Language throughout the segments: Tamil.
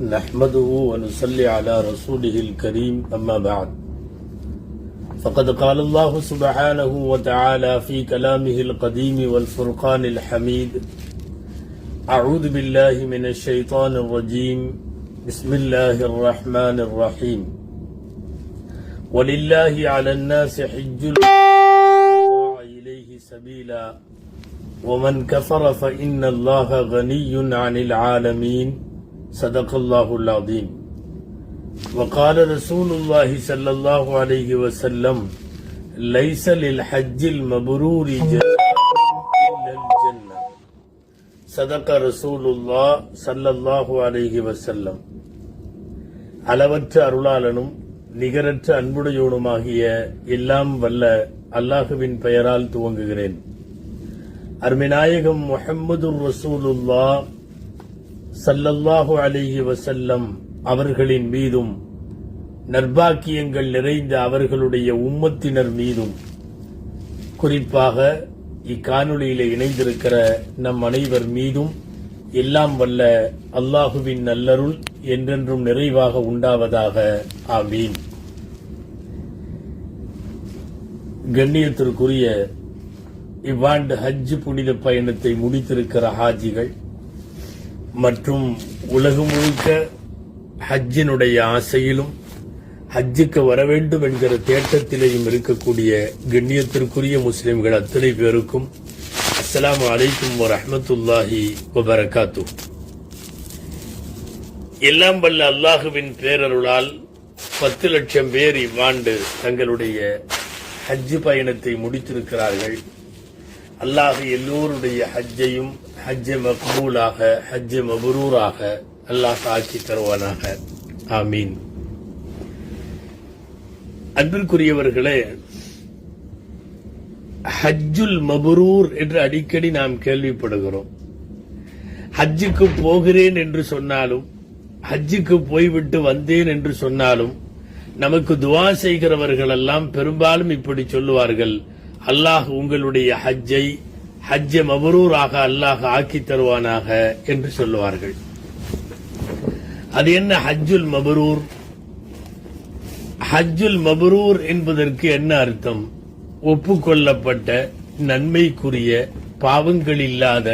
نحمده ونصلي على رسوله الكريم أما بعد. فقد قال الله سبحانه وتعالى في كلامه القديم والفرقان الحميد أعوذ بالله من الشيطان الرجيم بسم الله الرحمن الرحيم. ولله على الناس حج إليه سبيلا. ومن كفر فإن الله غني عن العالمين. صدق الله العظيم وقال رسول الله صلى الله عليه وسلم ليس للحج المبرور جزاء إلا الجنة صدق رسول الله صلى الله عليه وسلم அளவற்ற அருளாளனும் நிகரற்ற அன்புடையோனுமாகிய எல்லாம் வல்ல அல்லாஹுவின் பெயரால் துவங்குகிறேன் அருமிநாயகம் முஹம்மது ரசூலுல்லா சல்லல்லாஹு அலிஹி வசல்லம் அவர்களின் மீதும் நர்பாக்கியங்கள் நிறைந்த அவர்களுடைய உம்மத்தினர் மீதும் குறிப்பாக இக்காணொலியில இணைந்திருக்கிற நம் அனைவர் மீதும் எல்லாம் வல்ல அல்லாஹுவின் நல்லருள் என்றென்றும் நிறைவாக உண்டாவதாக. ஆமீன். கண்ணியத்திற்குரிய இவ்வாண்டு ஹஜ் புனித பயணத்தை முடித்திருக்கிற ஹாஜிகள் மற்றும் உலகம் முழுக்க ஹஜ்ஜினுடைய ஆசையிலும் ஹஜ்ஜுக்கு வர வேண்டும் என்கிற தேட்டத்திலேயும் இருக்கக்கூடிய கண்ணியத்திற்குரிய முஸ்லிம்கள் அத்தனை பேருக்கும் அஸ்லாம் அலைக்கும் வரஹ்மத்துல்லாஹி வபரகாத்து. எல்லாம் வல்ல அல்லாஹுவின் பேரருளால் பத்து லட்சம் பேர் இவ்வாண்டு தங்களுடைய ஹஜ் பயணத்தை முடித்திருக்கிறார்கள். அல்லாஹ் எல்லோருடைய ஹஜ்ஜையும் ஹஜ்ஜ மக்பூலாக ஹஜ்ஜ மபரூராக அல்லாஹ் ஆக்கி தருவானாக. ஆமீன். அன்பிற்குரியவர்களே ஹஜ்ஜுல் மபரூர் என்று அடிக்கடி நாம் கேள்விப்படுகிறோம். ஹஜ்ஜுக்கு போகிறேன் என்று சொன்னாலும் ஹஜ்ஜுக்கு போய்விட்டு வந்தேன் என்று சொன்னாலும் நமக்கு துவா செய்கிறவர்கள் எல்லாம் பெரும்பாலும் இப்படி சொல்லுவார்கள். அல்லாஹ் உங்களுடைய ஹஜ்ஜை ஹஜ்ஜ மபரூராக அல்லாஹ் ஆக்கி தருவானாக என்று சொல்லுவார்கள். அது என்ன ஹஜ்ஜுல் மபரூர்? ஹஜ்ஜுல் மபரூர் என்பதற்கு என்ன அர்த்தம்? ஒப்புக்கொள்ளப்பட்ட நன்மைக்குரிய பாவங்கள் இல்லாத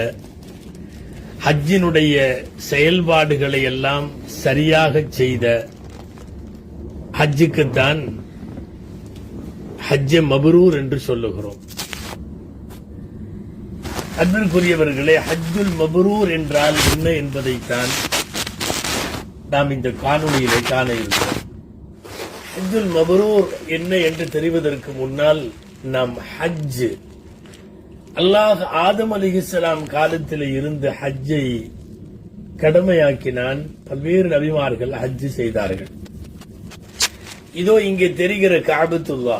ஹஜ்ஜினுடைய செயல்பாடுகளை எல்லாம் சரியாக செய்த ஹஜ்ஜுக்குத்தான் ஹஜ்ஜ மபரூர் என்று சொல்லுகிறோம். அன்பிற்குரியவர்களே ஹஜ்ஜுல் மபரூர் என்றால் என்ன என்பதைத்தான் நாம் இந்த காணொலியிலே காண இருக்கிறோம். ஹஜ்ஜுல் மபரூர் என்ன என்று தெரிவதற்கு முன்னால் நாம் ஹஜ் அல்லாஹ் ஆதம் அலிஹிஸ்லாம் காலத்தில் இருந்து ஹஜ்ஜை கடமையாக்கினான். பல்வேறு நபிமார்கள் ஹஜ் செய்தார்கள். இதோ இங்கே தெரிகிற காபத்துல்லா.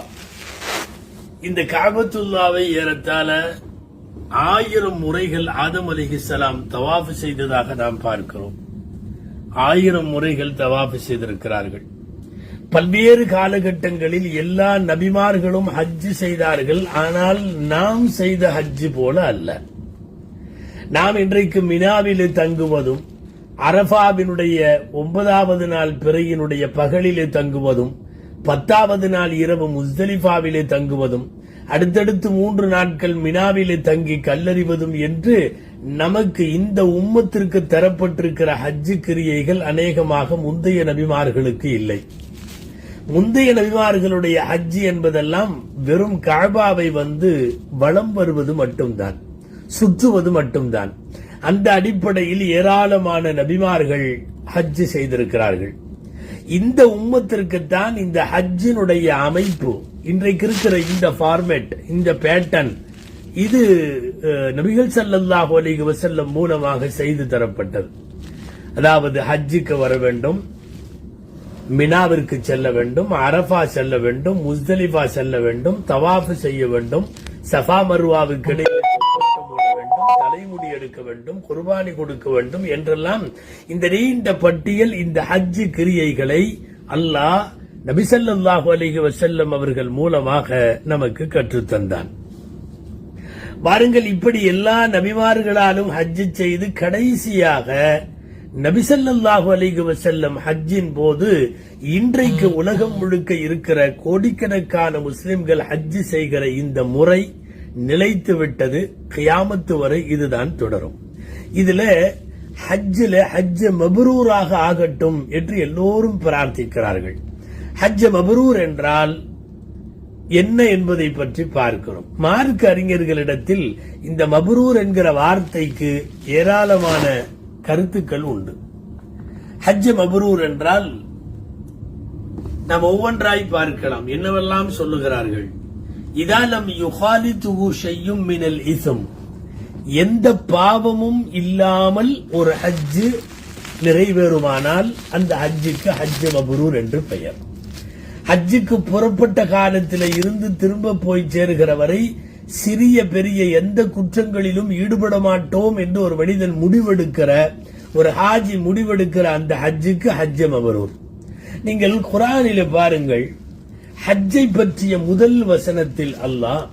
இந்த காபத்துல்லாவை ஏறத்தாழ ஆயிரம் முறைகள் ஆதம் அலிஹிஸ்லாம் தவாஃபு செய்ததாக நாம் பார்க்கிறோம். ஆயிரம் முறைகள் தவாஃபு செய்திருக்கிறார்கள். பல்வேறு காலகட்டங்களில் எல்லா நபிமார்களும் ஹஜ் செய்தார்கள். ஆனால் நாம் செய்த ஹஜ் போல அல்ல. நாம் இன்றைக்கு மினாவிலே தங்குவதும் அரபாவினுடைய ஒன்பதாவது நாள் பிறையினுடைய பகலிலே தங்குவதும் பத்தாவது நாள் இரவு முஸ்தலிஃபாவிலே தங்குவதும் அடுத்தடுத்து மூன்று நாட்கள் மினாவிலே தங்கி கல்லறிவதும் என்று நமக்கு இந்த உம்மத்திற்கு தரப்பட்டிருக்கிற ஹஜ்ஜு கிரியைகள் அநேகமாக முந்தைய நபிமார்களுக்கு இல்லை. முந்தைய நபிமார்களுடைய ஹஜ்ஜி என்பதெல்லாம் வெறும் காபாவை வந்து வலம் வருவது மட்டும்தான் சுற்றுவது மட்டும்தான். அந்த அடிப்படையில் ஏராளமான நபிமார்கள் ஹஜ்ஜு செய்திருக்கிறார்கள். இந்த உம்மத்திற்குத்தான் இந்த ஹஜ்ஜினுடைய அமைப்பு இன்றைக்கு இருக்கிற இந்த ஃபார்மேட் இந்த பேட்டர்ன் இது நபிகள் சல்லல்லாஹ் அலிக வசல்லம் மூலமாக செய்து தரப்பட்டது. அதாவது ஹஜ்ஜுக்கு வர வேண்டும் மினாவிற்கு செல்ல வேண்டும் அரஃபா செல்ல வேண்டும் முஸ்தலிஃபா செல்ல வேண்டும் தவாஃப் செய்ய வேண்டும் சஃபா மருவாவுக்கு இடையே தலைமுடி எடுக்க வேண்டும் குர்பானி கொடுக்க வேண்டும் என்றெல்லாம் இந்த நீண்ட பட்டியல் இந்த ஹஜ்ஜு கிரியைகளை அல்லாஹ் நபிசல்லாஹு அலைஹி வசல்லம் அவர்கள் மூலமாக நமக்கு கற்றுத்தந்தான் வாருங்கள் இப்படி எல்லா நபிமார்களாலும் ஹஜ் செய்து கடைசியாக நபிசல்லாஹு அலைஹி வசல்லம் ஹஜ்ஜின் போது இன்றைக்கு உலகம் முழுக்க இருக்கிற கோடிக்கணக்கான முஸ்லிம்கள் ஹஜ்ஜு செய்கிற இந்த முறை நிலைத்து விட்டது கியாமத்து வரை இதுதான் தொடரும். இதுல ஹஜ்ஜில் ஹஜ்ஜ மபரூராக ஆகட்டும் என்று எல்லோரும் பிரார்த்திக்கிறார்கள். ஹஜ்ஜ மபரூர் என்றால் என்ன என்பதை பற்றி பார்க்கிறோம். மார்க் அறிஞர்களிடத்தில் இந்த மபரூர் என்கிற வார்த்தைக்கு ஏராளமான கருத்துக்கள் உண்டு. ஹஜ் மபரூர் என்றால் நாம் ஒவ்வொன்றாய் பார்க்கலாம். என்னவெல்லாம் சொல்லுகிறார்கள்? இதாலம் யுகாலி துகு செய்யும் மினல் இசம் எந்த பாவமும் இல்லாமல் ஒரு ஹஜ்ஜு நிறைவேறுமானால் அந்த ஹஜ்ஜுக்கு ஹஜ் மபரூர் என்று பெயர். ஹஜ்ஜுக்கு புறப்பட்ட காலத்தில் இருந்து திரும்ப போய் சேருகிற வரை சிறிய பெரிய எந்த குற்றங்களிலும் ஈடுபட மாட்டோம் என்று ஒரு மனிதன் முடிவெடுக்கிற ஒரு ஹாஜி முடிவெடுக்கிற அந்த ஹஜ்ஜுக்கு ஹஜ்ஜ மபரூர். நீங்கள் குரானில பாருங்கள் ஹஜ்ஜை பற்றிய முதல் வசனத்தில் அல்லாஹ்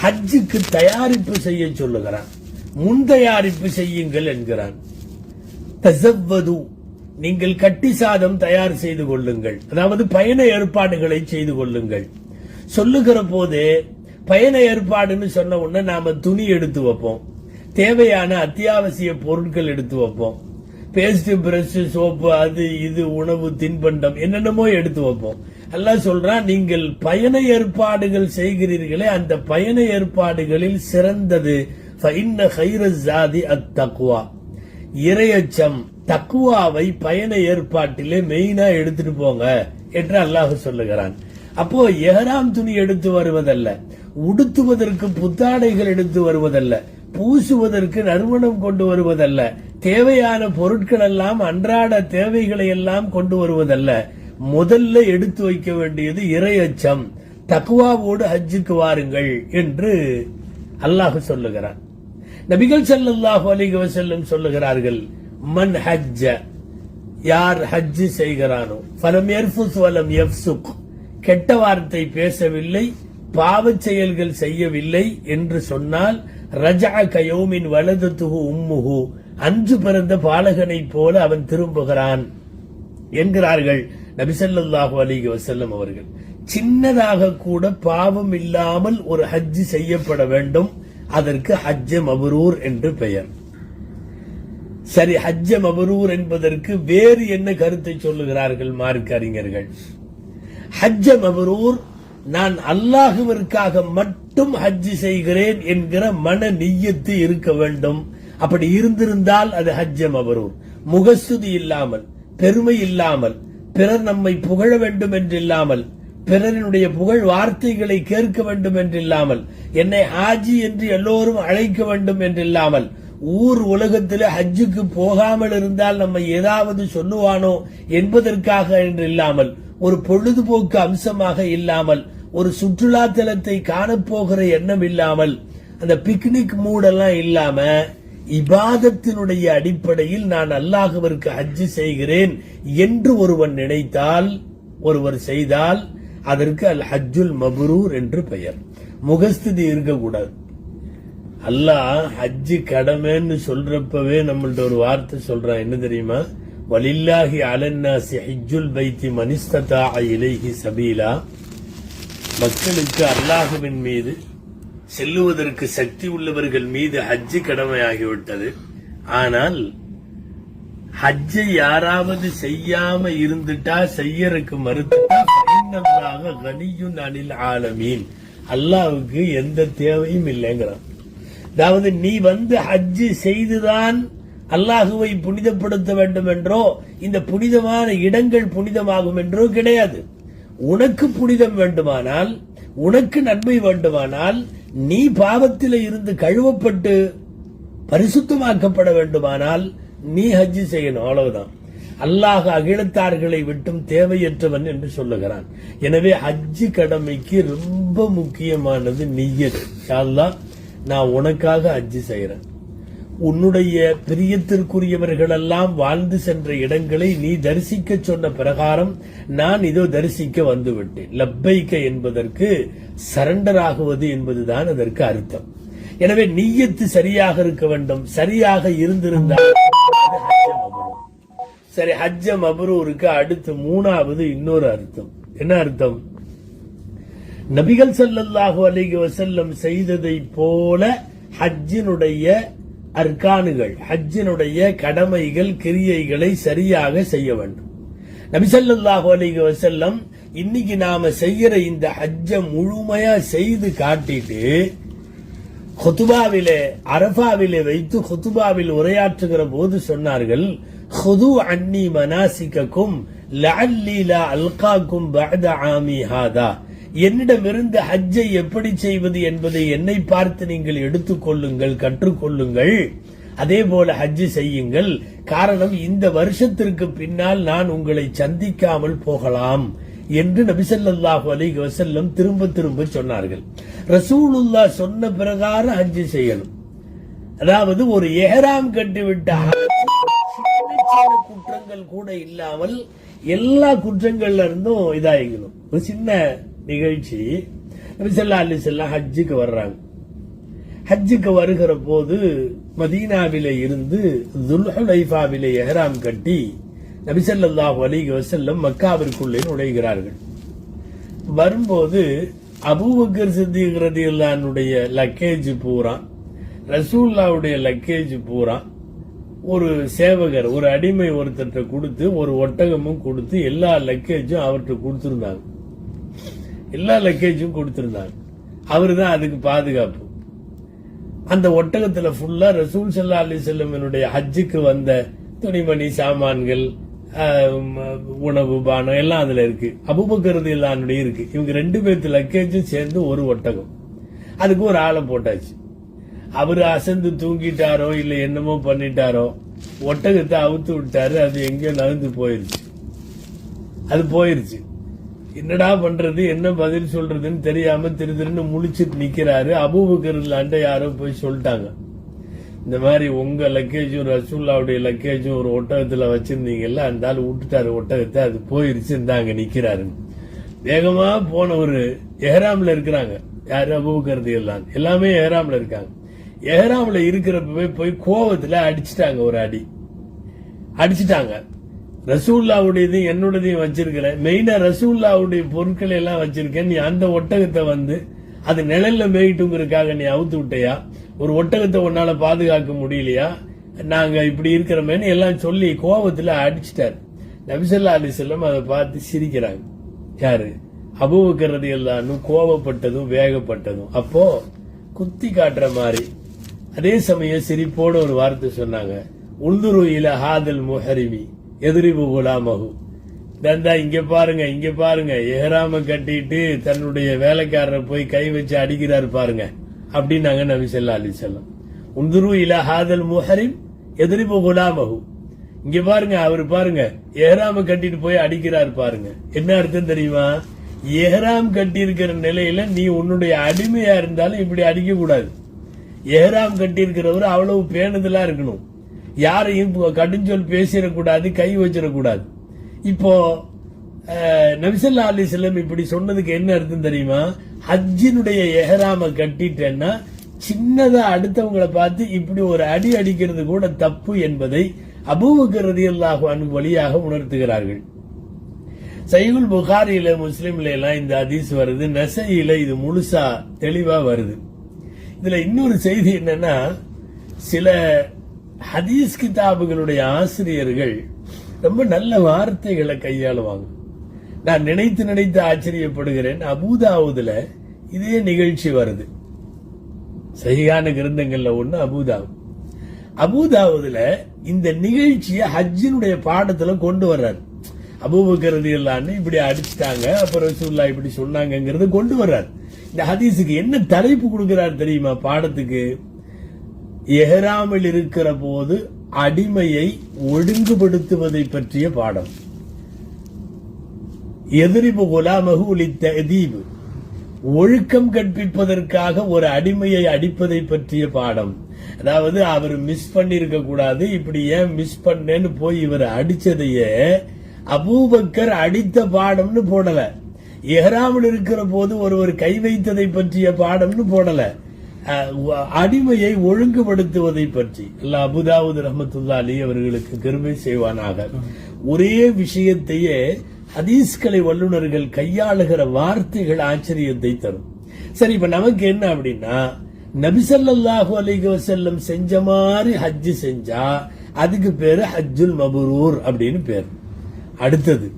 ஹஜ்ஜுக்கு தயாரிப்பு செய்ய சொல்லுகிறான். முன் தயாரிப்பு செய்யுங்கள் என்கிறான். தசவ்வது நீங்கள் கட்டி சாதம் தயார் செய்து கொள்ளுங்கள். அதாவது பயண ஏற்பாடுகளை செய்து கொள்ளுங்கள். சொல்லுகிற போதே பயண ஏற்பாடுன்னு சொன்ன உடனே நாம துணி எடுத்து வைப்போம். தேவையான அத்தியாவசிய பொருட்கள் எடுத்து வைப்போம். பேஸ்ட் பிரஷ் சோப்பு அது இது உணவு தின்பண்டம் என்னென்னமோ எடுத்து வைப்போம். எல்லாம் சொல்றான் நீங்கள் பயண ஏற்பாடுகள் செய்கிறீர்களே அந்த பயண ஏற்பாடுகளில் சிறந்தது. ஜாதி அத்தக்குவா இரையச்சம் தக்குவாவை பயண ஏற்பாட்டிலே மெயினா எடுத்துட்டு போங்க என்று அல்லாஹ் சொல்லுகிறான். அப்போ எஹராம் துணி எடுத்து வருவதல்ல உடுத்துவதற்கு புத்தாடைகள் எடுத்து வருவதல்ல பூசுவதற்கு நறுமணம் கொண்டு வருவதல்ல தேவையான பொருட்கள் எல்லாம் அன்றாட தேவைகளை எல்லாம் கொண்டு வருவதல்ல முதல்ல எடுத்து வைக்க வேண்டியது இரையச்சம். தக்குவாவோடு ஹஜ்ஜுக்கு வாருங்கள் என்று அல்லாஹ் சொல்லுகிறான். நபிகள் ஸல்லல்லாஹு அலிக வசல்லம் சொல்லுகிறார்கள் மன் ஹஜ்ஜ யார் ஹஜ் செய்கிறானோ பலம் எர்ஃபுஸ் வலம் எஃப்சுக் கெட்ட வார்த்தை பேசவில்லை பாவச் செயல்கள் செய்யவில்லை என்று சொன்னால் ரஜா கயோமின் வலது துகு உம்முகு அன்று பிறந்த பாலகனைப் போல அவன் திரும்புகிறான் என்கிறார்கள். நபிசல்லாஹு அலிக வசல்லம் அவர்கள் சின்னதாக கூட பாவம் இல்லாமல் ஒரு ஹஜ் செய்யப்பட வேண்டும். அதற்கு ஹஜ்ஜ மபரூர் என்று பெயர். சரி ஹஜ்ஜ மபரூர் என்பதற்கு வேறு என்ன கருத்தை சொல்லுகிறார்கள் மார்க்க அறிஞர்கள் ஹஜ்ஜ மபரூர் நான் அல்லாஹுவிற்காக மட்டும் ஹஜ் செய்கிறேன் என்கிற மன நெய்யத்து இருக்க வேண்டும். அப்படி இருந்திருந்தால் அது ஹஜ்ஜ மபரூர். முகஸ்துதி இல்லாமல் பெருமை இல்லாமல் பிறர் நம்மை புகழ வேண்டும் என்றில்லாமல் பிறரினுடைய புகழ் வார்த்தைகளை கேட்க வேண்டும் என்றில்லாமல் என்னை ஹாஜி என்று எல்லோரும் அழைக்க வேண்டும் என்றில்லாமல் ஊர் உலகத்தில் ஹஜ்ஜுக்கு போகாமல் இருந்தால் நம்ம ஏதாவது சொல்லுவானோ என்பதற்காக என்று இல்லாமல் ஒரு பொழுதுபோக்கு அம்சமாக இல்லாமல் ஒரு சுற்றுலா தலத்தை காணப்போகிற எண்ணம் இல்லாமல் அந்த பிக்னிக் மூடெல்லாம் இல்லாம இபாதத்தினுடைய அடிப்படையில் நான் அல்லாஹுவிற்கு ஹஜ்ஜு செய்கிறேன் என்று ஒருவன் நினைத்தால் ஒருவர் செய்தால் அதற்கு அல் ஹஜ்ஜுல் மபரூர் என்று பெயர். முகஸ்துதி இருக்கக்கூடாது. அல்லாஹ் ஹஜ்ஜு கடமைன்னு சொல்றப்பவே நம்மள்ட்ட ஒரு வார்த்தை சொல்றான். என்ன தெரியுமா? வலில்லாஹி அலன்னாசி ஹிஜ்ஜுல் பைத்தி மனிஸ்ததா இலைஹி சபீலா. மக்களுக்கு அல்லாஹுவின் மீது செல்லுவதற்கு சக்தி உள்ளவர்கள் மீது ஹஜ்ஜு கடமையாகிவிட்டது. ஆனால் ஹஜ்ஜை யாராவது செய்யாம இருந்துட்டா செய்யறதுக்கு மறுத்துட்டாக கனியுன் அனில் ஆலமீன். அல்லாவுக்கு எந்த தேவையும் இல்லைங்கிறான். அதாவது நீ வந்து ஹஜ்ஜு செய்துதான் அல்லாஹுவை புனிதப்படுத்த வேண்டும் என்றோ இந்த புனிதமான இடங்கள் புனிதமாகும் என்றோ கிடையாது. உனக்கு புனிதம் வேண்டுமானால் உனக்கு நன்மை வேண்டுமானால் நீ பாவத்தில் இருந்து கழுவப்பட்டு பரிசுத்தமாக்கப்பட வேண்டுமானால் நீ ஹஜ்ஜு செய்யணும். அவ்வளவுதான். அல்லாஹ் அகிலத்தார்களை விட்டும் தேவையற்றவன் என்று சொல்லுகிறான். எனவே ஹஜ்ஜு கடமைக்கு ரொம்ப முக்கியமானது நீயத். யா நான் உனக்காக ஹஜ்ஜு செய்கிறேன் உன்னுடைய பிரியத்திற்குரியவர்களெல்லாம் வாழ்ந்து சென்ற இடங்களை நீ தரிசிக்க சொன்ன பிரகாரம் நான் இதோ தரிசிக்க வந்துவிட்டேன். லப்பைக்க என்பதற்கு சரண்டர் ஆகுவது என்பதுதான் அதற்கு அர்த்தம். எனவே நீயத்து சரியாக இருக்க வேண்டும். சரியாக இருந்திருந்தால் சரி ஹஜ்ஜ மபரூருக்கு அடுத்து மூணாவது இன்னொரு அர்த்தம். என்ன அர்த்தம்? நபிகள் செல்லல்லாஹு அலிக வசல்லம் செய்ததை போல ஹஜ்ஜினுடைய அர்கானுகள் ஹஜ்ஜினுடைய கடமைகள் கிரியைகளை சரியாக செய்ய வேண்டும். நபிசல்லாஹு அலிக வசல்லம் இன்னைக்கு நாம செய்யற இந்த ஹஜ்ஜ முழுமையா செய்து காட்டிட்டு ஹுதுபாவிலே அரபாவிலே வைத்து ஹுதுபாவில் உரையாற்றுகிற போது சொன்னார்கள் ஹுது அன்னி மனாசிக்கும் லஅல்லி லா அல்காக்கும் பஅத ஆமி ஹாதா. என்னிடமிருந்து ஹஜ்ஜை எப்படி செய்வது என்பதை என்னை பார்த்து நீங்கள் எடுத்துக்கொள்ளுங்கள் கற்றுக்கொள்ளுங்கள். அதே போல ஹஜ் செய்யுங்கள். காரணம் இந்த வருஷத்திற்கு பின்னால் நான் உங்களை சந்திக்காமல் போகலாம் என்று நபிசல்லாஹு அலிக வசல்லம் திரும்ப திரும்ப சொன்னார்கள். ரசூலுல்லா சொன்ன பிரகாரம் ஹஜ் செய்யணும். அதாவது ஒரு எஹராம் கட்டிவிட்ட குற்றங்கள் கூட இல்லாமல் எல்லா குற்றங்கள்ல இருந்தும் இதாகிக்கணும் ஒரு சின்ன நிகழ்ச்சி. நபிசல்லா அலி செல்லாம் ஹஜ்ஜுக்கு வர்றாங்க. ஹஜ்ஜுக்கு வருகிற போது மதீனாவில இருந்து துல்ஹுலைஃபாவில எஹராம் கட்டி நபிசல்லாஹு அலைஹி வசல்லம் மக்காவிற்குள்ளே நுழைகிறார்கள். வரும்போது அபூபக்கர் சித்திக் ரதியுல்லானுடைய லக்கேஜ் பூரா ரசூல்லாவுடைய லக்கேஜ் பூரா ஒரு சேவகர் ஒரு அடிமை ஒருத்தர்கிட்ட கொடுத்து ஒரு ஒட்டகமும் கொடுத்து எல்லா லக்கேஜும் அவர்கிட்ட கொடுத்திருந்தாங்க. எல்லா லக்கேஜும் கொடுத்திருந்தாங்க அவர் தான் அதுக்கு பாதுகாப்பு. அந்த ஒட்டகத்தில் ஃபுல்லாக ரசூல் சல்லா அலி செல்லமனுடைய ஹஜ்ஜுக்கு வந்த துணிமணி சாமான்கள் உணவு பானம் எல்லாம் அதில் இருக்கு. அபுபக்கரது எல்லாருடைய இருக்கு. இவங்க ரெண்டு பேர்த்து லக்கேஜும் சேர்ந்து ஒரு ஒட்டகம். அதுக்கு ஒரு ஆளை போட்டாச்சு. அவர் அசந்து தூங்கிட்டாரோ இல்லை என்னமோ பண்ணிட்டாரோ ஒட்டகத்தை அவுத்து விட்டாரு. அது எங்கேயோ நகர்ந்து போயிருச்சு. அது போயிருச்சு. என்னடா பண்றது என்ன பதில் சொல்றதுன்னு தெரியாம திரு திருன்னு முழிச்சிட்டு நிக்கிறாரு. அபூபக்கர்லாண்ட யாரோ போய் சொல்லிட்டாங்க. இந்த மாதிரி உங்க லக்கேஜும் ரசூல்லாவுடைய லக்கேஜும் ஒரு ஒட்டகத்துல வச்சிருந்தீங்கல்ல அந்த ஆள் விட்டுட்டாரு ஒட்டகத்தை அது போயிருச்சு இந்தாங்க நிக்கிறாரு. வேகமா போன ஒரு எஹராம்ல இருக்கிறாங்க. யாரு? அபூபக்கரது எல்லாம் எல்லாமே எஹராம்ல இருக்காங்க. எஹராம்ல இருக்கிறப்பவே போய் கோவத்துல அடிச்சிட்டாங்க ஒரு அடி. அடிச்சிட்டாங்க. ரசூல்லாவுடையது என்னுடையதையும் வச்சிருக்கிறேன் மெயினா ரசூல்லாவுடைய பொருட்களை எல்லாம் வச்சிருக்கேன். நீ அந்த ஒட்டகத்தை வந்து அது நிழல்ல மேயிட்டுங்கிறதுக்காக நீ அவுத்து விட்டையா? ஒரு ஒட்டகத்தை உன்னால பாதுகாக்க முடியலையா? நாங்க இப்படி இருக்கிறோமேனு எல்லாம் சொல்லி கோபத்துல அடிச்சிட்டாரு. நபிசல்லா அலிசல்லம் அதை பார்த்து சிரிக்கிறாங்க. யாரு? அபுபக்கரது எல்லாரும் கோபப்பட்டதும் வேகப்பட்டதும். அப்போ குத்தி காட்டுற மாதிரி அதே சமயம் சிரிப்போட ஒரு வார்த்தை சொன்னாங்க. உள்துருவில ஹாதல் முஹரிமி. எதிரிபு குலாமகு தந்தா இங்க பாருங்க இங்க பாருங்க. எஹராம கட்டிட்டு தன்னுடைய வேலைக்காரரை போய் கை வச்சு அடிக்கிறாரு பாருங்க. அப்படின்னாங்க நபி ஸல்லல்லாஹு அலி செல்லம் உந்துரு இல ஹாதல் முஹரிம் எதிரிபு குலாமகு இங்க பாருங்க அவர் பாருங்க எஹராம கட்டிட்டு போய் அடிக்கிறார் பாருங்க. என்ன அர்த்தம் தெரியுமா? எஹராம் கட்டி இருக்கிற நிலையில நீ உன்னுடைய அடிமையா இருந்தாலும் இப்படி அடிக்க கூடாது எஹராம் கட்டி இருக்கிறவர் அவ்வளவு பேணுதலா இருக்கணும். யாரையும் கடுஞ்சொல் பேசிடக்கூடாது கை வச்சிடக்கூடாது. இப்போ நபிசல்லா அலி செல்லம் இப்படி சொன்னதுக்கு என்ன அர்த்தம் தெரியுமா? ஹஜ்ஜினுடைய எஹராம கட்டிட்டேன்னா சின்னதா அடுத்தவங்களை பார்த்து இப்படி ஒரு அடி அடிக்கிறது கூட தப்பு என்பதை அபூபக்கர் ரலியல்லாஹு அன்ஹு வழியாக உணர்த்துகிறார்கள். சைகுல் புகாரியில முஸ்லீம்ல எல்லாம் இந்த ஹதீஸ் வருது. நெசையில இது முழுசா தெளிவா வருது. இதுல இன்னொரு செய்தி என்னன்னா சில ஹதீஸ் கிதாபுகளுடைய ஆசிரியர்கள் ரொம்ப நல்ல வார்த்தைகளை கையாளுவாங்க. நான் நினைத்து நினைத்து ஆச்சரியப்படுகிறேன். அபூதாவுதுல இதே நிகழ்ச்சி வருது. சரியான கிருந்தங்கள்ல ஒண்ணு அபூதாவு. அபூதாவுதுல இந்த நிகழ்ச்சியை ஹஜ்ஜினுடைய பாடத்துல கொண்டு வர்றாரு. அபூபக்கிறது இல்லான்னு இப்படி அடிச்சிட்டாங்க அப்புறம் சுல்லா இப்படி சொன்னாங்கிறது கொண்டு வர்றாரு. இந்த ஹதீஸுக்கு என்ன தலைப்பு கொடுக்கிறார் தெரியுமா? பாடத்துக்கு எஹராமில் இருக்கிற போது அடிமையை ஒழுங்குபடுத்துவதை பற்றிய பாடம். எதிரிபு குலாமகு உலித்த எதீபு ஒழுக்கம் கற்பிப்பதற்காக ஒரு அடிமையை அடிப்பதை பற்றிய பாடம். அதாவது அவர் மிஸ் பண்ணிருக்க கூடாது இப்படி ஏன் மிஸ் பண்ணேன்னு போய் இவர் அடிச்சதையே அபூபக்கர் அடித்த பாடம்னு போடல. எஹராமில் இருக்கிற போது ஒருவர் கை வைத்ததை பற்றிய பாடம்னு போடல. அடிமையை ஒழுங்குபடுத்துவதை பற்றி. அல்லாஹ் அபுதாவுது ரஹமத்துல்லா அலி அவர்களுக்கு கருமை செய்வானாக. ஒரே விஷயத்தையே ஹதீஸ்களை வல்லுநர்கள் கையாளுகிற வார்த்தைகள் ஆச்சரியத்தை தரும். சரி இப்ப நமக்கு என்ன அப்படின்னா நபிசல்லாஹு அலிக வசல்லம் செஞ்ச மாதிரி ஹஜ்ஜு செஞ்சா அதுக்கு பேரு ஹஜ்ஜுல் மபரூர் அப்படின்னு பேர். அடுத்தது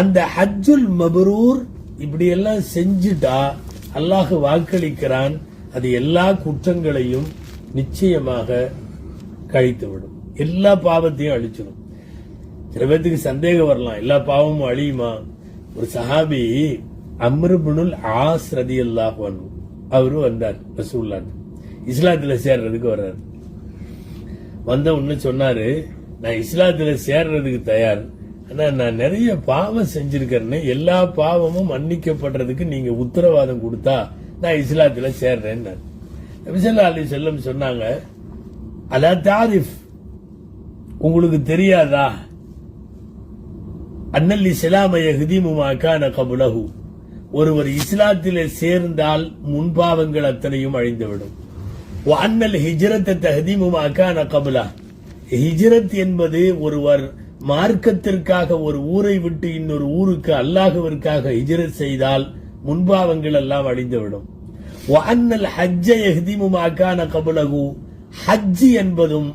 அந்த ஹஜ்ஜுல் மபரூர் இப்படி எல்லாம் செஞ்சுட்டா அல்லாஹ் வாக்களிக்கிறான் அது எல்லா குற்றங்களையும் நிச்சயமாக கழித்து விடும் எல்லா பாவத்தையும் அழிச்சிடும் சில பேர்த்துக்கு சந்தேகம் வரலாம். எல்லா பாவமும் அழியுமா? ஒரு சஹாபி அம்ருபுனுல் ஆஸ் ரதி அல்லாஹ் அவரு வந்தார் ரசூல்லான் இஸ்லாத்துல சேர்றதுக்கு வர்றாரு. வந்த உடனே சொன்னாரு நான் இஸ்லாத்துல சேர்றதுக்கு தயார். ஆனா நான் நிறைய பாவம் செஞ்சிருக்கிறேன்னு எல்லா பாவமும் மன்னிக்கப்படுறதுக்கு நீங்க உத்தரவாதம் கொடுத்தா இஸ்லாத்துல சேர்றேன்னு விசல்லா அலி செல்லம் சொன்னாங்க அலா தாரிஃப் உங்களுக்கு தெரியாதா? அன்னல் இஸ்லாம ஹிதிமுமாக்கான கபுலகு ஒருவர் இஸ்லாத்திலே சேர்ந்தால் முன்பாவங்கள் அத்தனையும் அழிந்துவிடும். அன்னல் ஹிஜ்ரத்தை தஹ்திமுமா கபுலா ஹிஜ்ரத் என்பது ஒருவர் மார்க்கத்திற்காக ஒரு ஊரை விட்டு இன்னொரு ஊருக்கு அல்லாஹுவிற்காக ஹிஜ்ரத் செய்தால் முன்பாவங்கள் எல்லாம் அழிந்துவிடும். வ அன்னல் ஹஜ்ஜ யஹ்திமுமா கான என்பதும்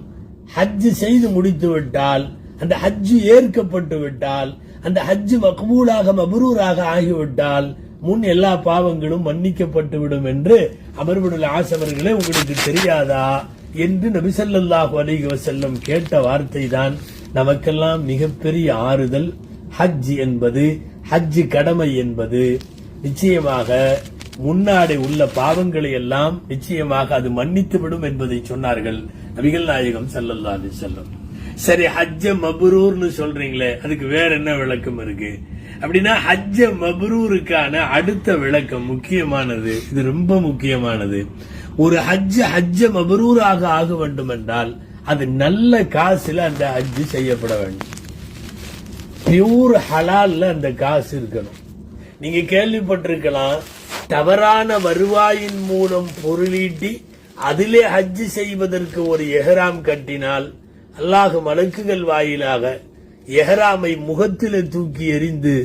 ஹஜ்ஜு செய்து முடித்து விட்டால் அந்த ஹஜ்ஜு ஏற்கப்பட்டு விட்டால் அந்த ஹஜ்ஜு மக்பூலாக மபரூராக ஆகிவிட்டால் முன் எல்லா பாவங்களும் மன்னிக்கப்பட்டு விடும் என்று அமர்வுடல் ஆசவர்களே உங்களுக்கு தெரியாதா என்று நபிசல்லாஹு அலிக வஸல்லம் கேட்ட வார்த்தை தான் நமக்கெல்லாம் மிகப்பெரிய ஆறுதல். ஹஜ் என்பது ஹஜ் கடமை என்பது நிச்சயமாக முன்னாடி உள்ள பாவங்களை எல்லாம் நிச்சயமாக அது மன்னித்து விடும் என்பதை சொன்னார்கள் நபிகள் நாயகம் ஸல்லல்லாஹு அலைஹி சரி ஹஜ்ஜ மபரூர்னு சொல்றீங்களே அதுக்கு வேற என்ன விளக்கம் இருக்கு? அப்படின்னா ஹஜ்ஜ மபரூருக்கான அடுத்த விளக்கம் முக்கியமானது. இது ரொம்ப முக்கியமானது. ஒரு ஹஜ் ஹஜ்ஜ மபரூராக ஆக வேண்டும் என்றால் அது நல்ல காசுல அந்த ஹஜ் செய்யப்பட வேண்டும். பியூர் ஹலால்ல அந்த காசு இருக்கணும். நீங்க கேள்விப்பட்டிருக்கலாம் தவறான வருவாயின் மூலம் பொருளீட்டி அதிலே ஹஜ் செய்வதற்கு ஒரு எஹராம் கட்டினால் அல்லாஹ் மலக்குகள் வாயிலாக எஹராமை முகத்திலே தூக்கி எறிந்து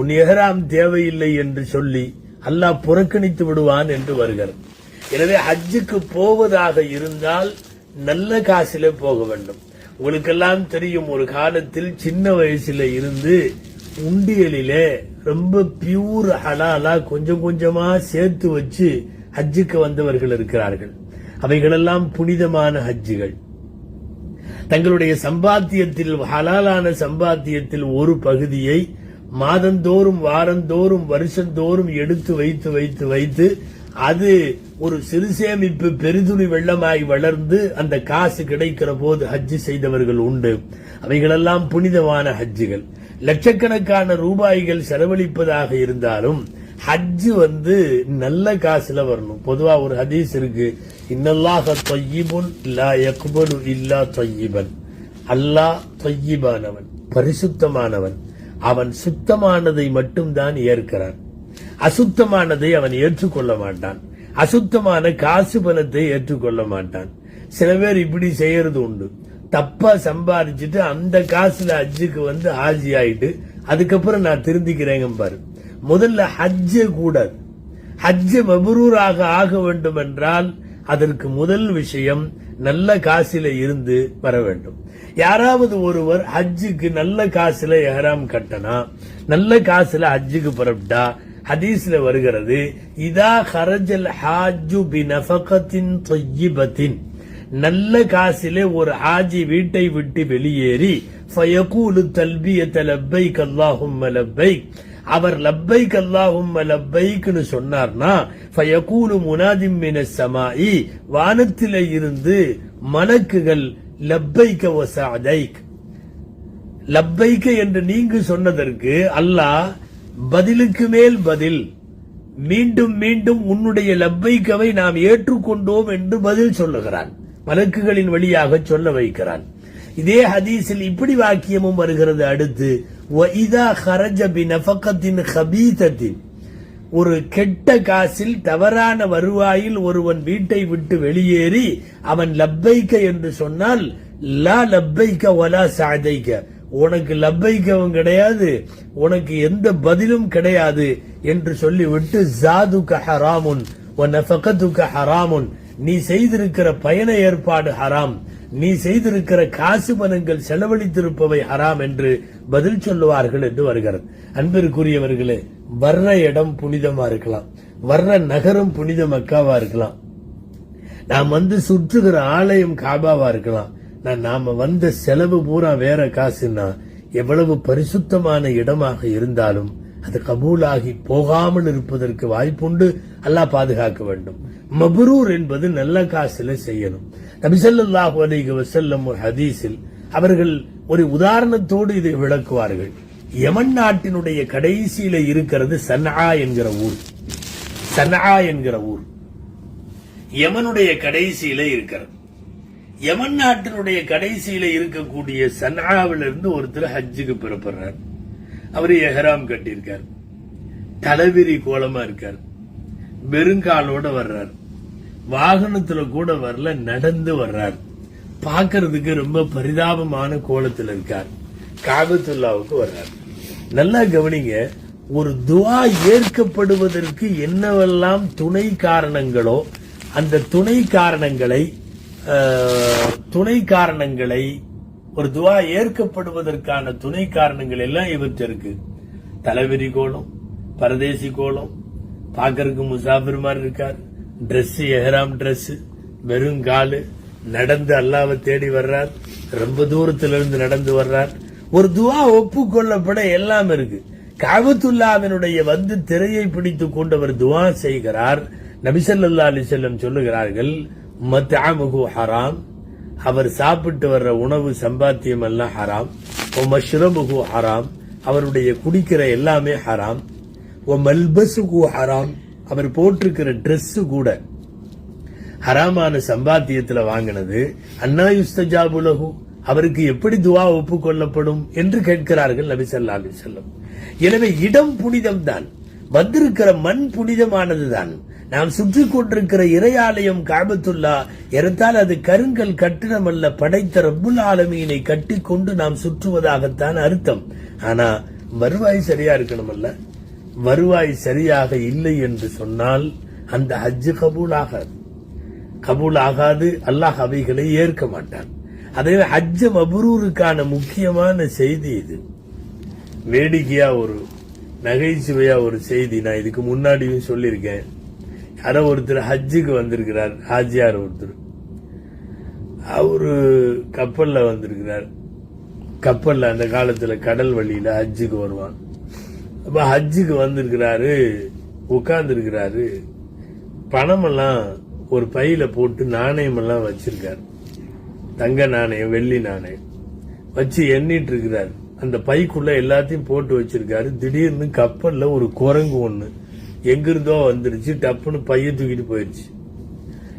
உன் எஹராம் தேவையில்லை என்று சொல்லி அல்லாஹ் புறக்கணித்து விடுவான் என்று வருகிறது. எனவே ஹஜ்ஜுக்கு போவதாக இருந்தால் நல்ல காசில போக வேண்டும். உங்களுக்கெல்லாம் தெரியும் ஒரு காலத்தில் சின்ன வயசுல இருந்து உண்டியலிலே ரொம்ப பியூர் ஹலாலா கொஞ்சம் கொஞ்சமா சேர்த்து வச்சு ஹஜ்ஜுக்கு வந்தவர்கள் இருக்கிறார்கள். அவைகளெல்லாம் புனிதமான ஹஜ்ஜுகள். தங்களுடைய சம்பாத்தியத்தில் ஹலாலான சம்பாத்தியத்தில் ஒரு பகுதியை மாதந்தோறும் வாரந்தோறும் வருஷந்தோறும் எடுத்து வைத்து வைத்து வைத்து அது ஒரு சிறு சேமிப்பு பெருதுணி வெள்ளமாய் வளர்ந்து அந்த காசு கிடைக்கிற போது ஹஜ்ஜு செய்தவர்கள் உண்டு. அவைகளெல்லாம் புனிதமான ஹஜ்ஜுகள். லட்சக்கணக்கான ரூபாய்கள் செலவழிப்பதாக இருந்தாலும் ஹஜ்ஜு வந்து நல்ல காசுல வரணும். பொதுவா ஒரு ஹதீஸ் இருக்கு. இன்னல்லாக தொய்யிபுன் லா யக்பலு இல்லா தொய்யிபன் அல்லாஹ் தொய்யிபானவன் பரிசுத்தமானவன். அவன் சுத்தமானதை மட்டும்தான் ஏற்கிறான். அசுத்தமானதை அவன் ஏற்றுக்கொள்ள மாட்டான். அசுத்தமான காசு பணத்தை ஏற்றுக்கொள்ள மாட்டான். சில பேர் இப்படி செய்யறது உண்டு. தப்பா சம்பாதிச்சுட்டு அந்த காசுல ஹஜ்ஜுக்கு வந்து ஆஜி ஆயிட்டு அதுக்கப்புறம் நான் திருந்திக்கிறேங்க பாரு. முதல்ல ஹஜ்ஜே கூடாது ஹஜ்ஜ மபரூராக ஆக வேண்டும் என்றால் அதற்கு முதல் விஷயம் நல்ல காசில இருந்து வர வேண்டும். யாராவது ஒருவர் ஹஜ்ஜுக்கு நல்ல காசுல எஹராம் கட்டனா நல்ல காசுல ஹஜ்ஜுக்கு புறப்பட்டா ஹதீஸ்ல வருகிறது இதா ஹரஜல் ஹாஜு பி நஃபகத்தின் தொய்யிபத்தின். நல்ல காசிலே ஒரு ஹாஜி வீட்டை விட்டு வெளியேறி ஃபயகூலு தல்பிய தலப்பை கல்லாஹும் லப்பைக். அவர் லப்பை கல்லாஹும் லப்பைக்னு சொன்னார்னா ஃபயகூலு முனாதிம் சமாயி ஸமாஇ இருந்து மலக்குகள் லப்பைக்க வசஅதைக் லப்பைக்க என்று நீங்க சொன்னதற்கு அல்லாஹ் பதிலுக்கு மேல் பதில். மீண்டும் மீண்டும் உன்னுடைய லப்பைக்கவை நாம் ஏற்றுக்கொண்டோம் என்று பதில் சொல்லுகிறான். வழக்குகளின் வழியாக சொல்ல வைக்கிறான். இதே ஹதீஸில் இப்படி வாக்கியமும் வருகிறது அடுத்து ஒரு கெட்ட காசில் தவறான வருவாயில் ஒருவன் வீட்டை விட்டு வெளியேறி அவன் லப்பைக்க என்று சொன்னால் லா லப்பைக்க ஒலா சாதைக்க உனக்கு லப்பைக்கவும் கிடையாது உனக்கு எந்த பதிலும் கிடையாது என்று சொல்லிவிட்டு ஜாதுக ஹராமுன் நஃபகத்துக ஹராமுன். நீ செய்திருக்கிற பயண ஏற்பாடு ஹராம். நீ செய்திருக்கிற காசு பணங்கள் செலவழித்திருப்பவை ஹராம் என்று பதில் சொல்லுவார்கள் என்று வருகிறது. அன்பிற்குரியவர்களே வர்ற இடம் புனிதமா இருக்கலாம். வர்ற நகரம் புனித மக்காவா இருக்கலாம். நாம் வந்து சுற்றுகிற ஆலயம் காபாவா இருக்கலாம். நான் நாம வந்த செலவு பூரா வேற காசுன்னா எவ்வளவு பரிசுத்தமான இடமாக இருந்தாலும் அது கபூலாகி போகாமல் இருப்பதற்கு வாய்ப்புண்டு அல்லாஹ் பாதுகாக்க வேண்டும். மபரூர் என்பது நல்ல காசுல செய்யணும். நபிசல்லாஹு அலிக வசல்லம் ஒரு ஹதீஸில் அவர்கள் ஒரு உதாரணத்தோடு இதை விளக்குவார்கள். யமன் நாட்டினுடைய கடைசியில இருக்கிறது சன்ஆ என்கிற ஊர். சன்ஆ என்கிற ஊர். யமனுடைய கடைசியில இருக்கிறது. யமன் நாட்டினுடைய கடைசியில இருக்கக்கூடிய சன்ஆவிலிருந்து ஒருத்தர் ஹஜ்ஜுக்கு புறப்படுறார். அவர் எஹராம் கட்டியிருக்கார். தலைவிரி கோலமா இருக்கார். வெறுங்காலோட வர்றார். வாகனத்துல கூட வரல நடந்து வர்றார். பார்க்கிறதுக்கு ரொம்ப பரிதாபமான கோலத்தில் இருக்கார். காபத்துல்லாவுக்கு வர்றார். நல்லா கவனிங்க ஒரு துவா ஏற்கப்படுவதற்கு என்னவெல்லாம் துணை காரணங்களோ அந்த துணை காரணங்களை துணை காரணங்களை ஒரு துவா ஏற்கப்படுவதற்கான துணை காரணங்கள் எல்லாம் இவற்றிற்கு தலைவிரி கோலம் பரதேசி கோலம் பார்க்கறதுக்கு முசாஃபிர் மாதிரி இருக்கார். ட்ரெஸ் எஹராம் ட்ரெஸ் வெறும் காலு நடந்து அல்லாவை தேடி வர்றார். ரொம்ப தூரத்துல இருந்து நடந்து வர்றார். ஒரு துவா ஒப்புக்கொள்ளப்பட எல்லாம் இருக்கு. காபத்துல்லாவினுடைய வந்து திரையை பிடித்துக் கொண்டவர் துவா செய்கிறார். நபிசல்லா அலிசல்லம் சொல்லுகிறார்கள் மத்தாமுகு ஹராம். அவர் சாப்பிட்டு வர்ற உணவு சம்பாத்தியம் எல்லாம் ஹராம். ஓ மஷ்ரபுகு ஹராம். அவருடைய குடிக்கிற எல்லாமே ஹராம். ஓ மல்பசுகு ஹராம். அவர் போட்டிருக்கிற ட்ரெஸ்ஸு கூட ஹராமான சம்பாத்தியத்தில் வாங்கினது. அண்ணா யுஸ்தஜாபுலகு அவருக்கு எப்படி துவா ஒப்புக்கொள்ளப்படும் என்று கேட்கிறார்கள் நபி ஸல்லல்லாஹு எனவே இடம் புனிதம் தான் வந்திருக்கிற மண் புனிதமானதுதான். நாம் சுற்றி கொண்டிருக்கிற இறையாலயம் காபத்துல்லா ஏறத்தால் அது கருங்கல் கட்டிடம் அல்ல படைத்த ரப்புல் ஆலமீனை கட்டிக்கொண்டு நாம் சுற்றுவதாகத்தான் அர்த்தம். ஆனா வருவாய் சரியா இருக்கணுமல்ல? வருவாய் சரியாக இல்லை என்று சொன்னால் அந்த ஹஜ்ஜு கபூல் ஆகாது கபூல் ஆகாது அல்லாஹ் அவைகளை ஏற்க மாட்டான். அதே ஹஜ்ஜ மபரூருக்கான முக்கியமான செய்தி இது. வேடிக்கையா ஒரு நகைச்சுவையா ஒரு செய்தி நான் இதுக்கு முன்னாடியும் சொல்லியிருக்கேன். யாரோ ஒருத்தர் ஹஜ்ஜுக்கு வந்திருக்கிறார் ஹாஜியார் ஒருத்தர். அவரு கப்பலில் வந்திருக்கிறார். கப்பலில் அந்த காலத்தில் கடல் வழியில் ஹஜ்ஜுக்கு வருவான். அப்போ ஹஜ்ஜுக்கு வந்திருக்கிறாரு உட்காந்துருக்கிறாரு பணமெல்லாம் ஒரு பையில போட்டு நாணயமெல்லாம் வச்சிருக்கார். தங்க நாணயம் வெள்ளி நாணயம் வச்சு எண்ணிட்டு இருக்கிறாரு. அந்த பைக்குள்ள எல்லாத்தையும் போட்டு வச்சிருக்காரு. திடீர்னு கப்பல்ல ஒரு குரங்கு ஒண்ணு எங்கிருந்தோ வந்துருச்சு. டப்புன்னு பைய தூக்கிட்டு போயிருச்சு.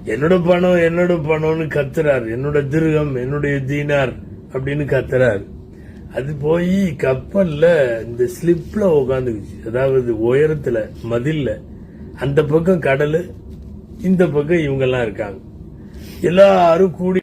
என்னோட பணம் என்னோட பணம்னு கத்துறாரு. என்னோட திருகம் என்னுடைய தீனார் அப்படின்னு கத்துறாரு. அது போய் கப்பல்ல இந்த ஸ்லிப்ல உட்காந்துக்குச்சு அதாவது உயரத்துல மதில்ல. அந்த பக்கம் கடல் இந்த பக்கம் இவங்கெல்லாம் இருக்காங்க. எல்லாரும் கூடி